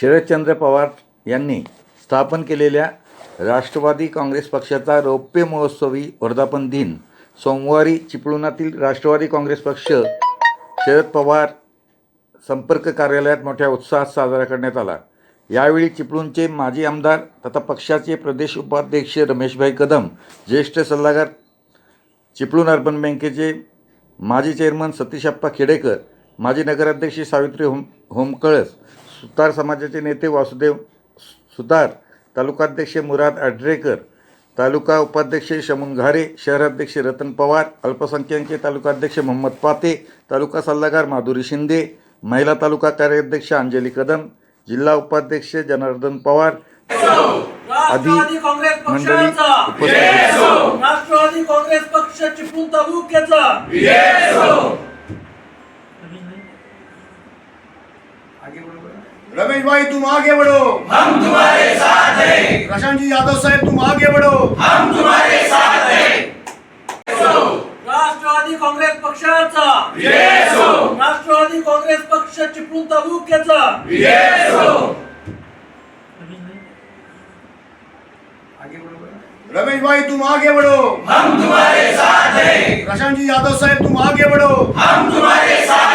शरदचंद्र पवार यांनी स्थापन केलेल्या राष्ट्रवादी काँग्रेस पक्षाचा रौप्य महोत्सवी वर्धापन दिन सोमवारी चिपळुणातील राष्ट्रवादी काँग्रेस पक्ष शरद पवार संपर्क कार्यालयात मोठ्या उत्साहात साजरा करण्यात आला. यावेळी चिपळूणचे माजी आमदार तथा पक्षाचे प्रदेश उपाध्यक्ष रमेशभाई कदम ज्येष्ठ सल्लागार चिपळूण अर्बन बँकेचे माजी चेअरमन सतीशप्पा खेडेकर माजी नगराध्यक्ष सावित्री होम होमकळस सुतार समाजाचे नेते वासुदेव सुतार तालुकाध्यक्ष मुराद आढरेकर तालुका उपाध्यक्ष शमून घारे शहराध्यक्ष रतन पवार अल्पसंख्याकचे तालुकाध्यक्ष मोहम्मद पाते तालुका सल्लागार माधुरी शिंदे महिला तालुका कार्याध्यक्ष अंजली कदम जिल्हा उपाध्यक्ष जनार्दन पवार राष्ट्रवादी काँग्रेस मंडळी उपस्थित राष्ट्रवादी काँग्रेस पक्ष चिपळूण तालुक्याचा. रमेश भाई तुम आगे बढ़ो। हम तुम्हारे साथ हैं। प्रशांत जी यादव साहब तुम आगे बढ़ो। राष्ट्रवादी काँग्रेस पक्षाचा राष्ट्रवादी काँग्रेस पक्ष चिपळूण तालुक्याचा रमेश भाई तुम आगे बढ़ो। हम तुम्हारे साथ हैं। प्रशांत जी यादव साहब तुम आगे बढ़ो। हम तुम्हारे साथ हैं